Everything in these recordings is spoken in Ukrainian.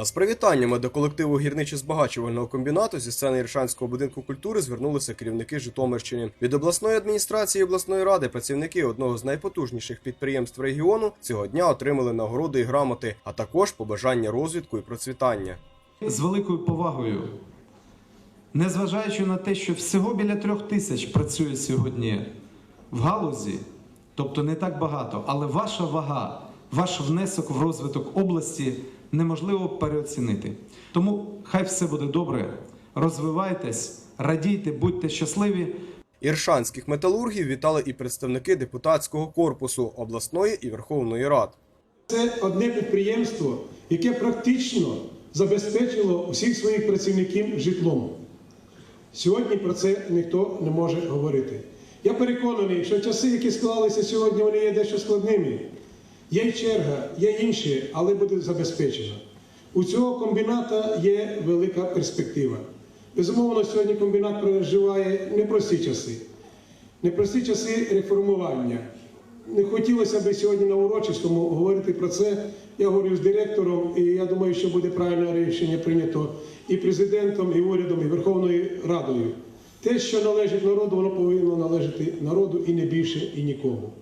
А з привітаннями до колективу гірничо-збагачувального комбінату зі сцени Іршанського будинку культури звернулися керівники Житомирщини. Від обласної адміністрації і обласної ради працівники одного з найпотужніших підприємств регіону цього дня отримали нагороди і грамоти, а також побажання розвитку і процвітання. з великою повагою. Незважаючи на те, що всього біля трьох тисяч працює сьогодні в галузі, тобто не так багато, але ваша вага, ваш внесок в розвиток області неможливо переоцінити. Тому хай все буде добре, розвивайтесь, радійте, будьте щасливі. Іршанських металургів вітали і представники депутатського корпусу обласної і Верховної Рад. Це одне підприємство, яке практично забезпечило усіх своїх працівників житлом. Сьогодні про це ніхто не може говорити. Я переконаний, що часи, які склалися сьогодні, вони є дещо складними. Є черга, є інші, але буде забезпечено. У цього комбіната є велика перспектива. Безумовно, сьогодні комбінат переживає непрості часи. Непрості часи реформування. Не хотілося б сьогодні на урочистому говорити про це. Я говорю з директором, і я думаю, що буде правильне рішення прийнято і президентом, і урядом, і Верховною Радою. Те, що належить народу, воно повинно належати народу і не більше, і нікому.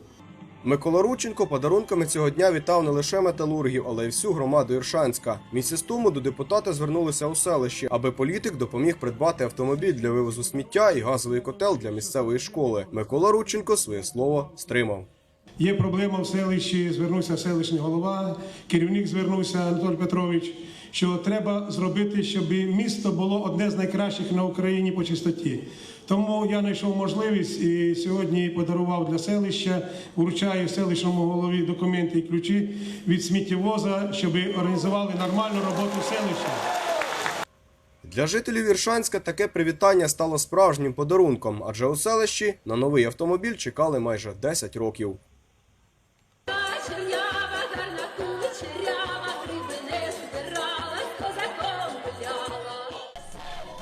Микола Рученко подарунками цього дня вітав не лише металургів, але й всю громаду Іршанська. Місяць тому до депутата звернулися у селище, аби політик допоміг придбати автомобіль для вивозу сміття і газовий котел для місцевої школи. Микола Рученко своє слово стримав. Є проблема в селищі, звернувся селищний голова, керівник звернувся Анатолій Петрович, що треба зробити, щоб місто було одне з найкращих на Україні по чистоті. Тому я знайшов можливість і сьогодні подарував для селища, вручаю селищному голові документи і ключі від сміттєвоза, щоб організували нормальну роботу селища. Для жителів Іршанська таке привітання стало справжнім подарунком, адже у селищі на новий автомобіль чекали майже 10 років.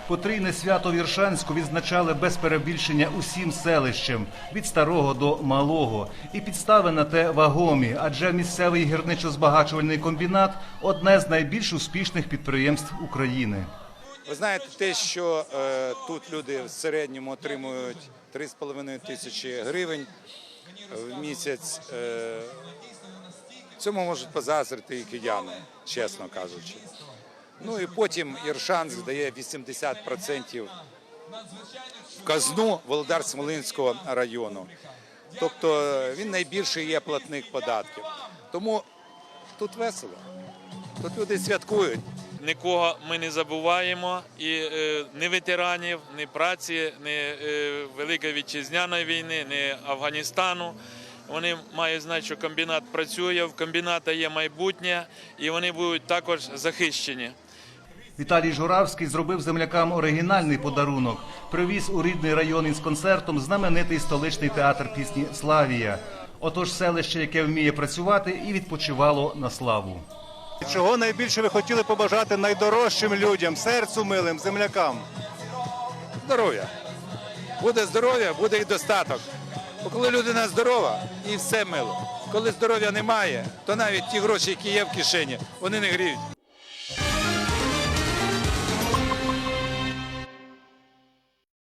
Потрійне свято в Іршанську відзначали без перебільшення усім селищем від старого до малого. І підстави на те вагомі, адже місцевий гірничо-збагачувальний комбінат одне з найбільш успішних підприємств України. Ви знаєте, те, що е, тут люди в середньому отримують 3,5 тисячі гривень в місяць. Е, цьому можуть позазрити і кияни, чесно кажучи. Ну і потім Іршанськ дає 80% в казну Володар-Смолинського району. Тобто е, він найбільший є платник податків. Тому тут весело. Тут люди святкують. Нікого ми не забуваємо, і е, ні ветеранів, ні праці, ні е, Великої вітчизняної війни, ні Афганістану. Вони мають знати, що комбінат працює, в комбіната є майбутнє, і вони будуть також захищені. Віталій Журавський зробив землякам оригінальний подарунок. Привіз у рідний район із концертом знаменитий столичний театр пісні Славія. Отож, селище, яке вміє працювати, і відпочивало на славу. Чого найбільше ви хотіли побажати найдорожчим людям, серцю милим, землякам? здоров'я. Буде здоров'я, буде і достаток. Бо коли людина здорова, і все мило. Коли здоров'я немає, то навіть ті гроші, які є в кишені, вони не гріють.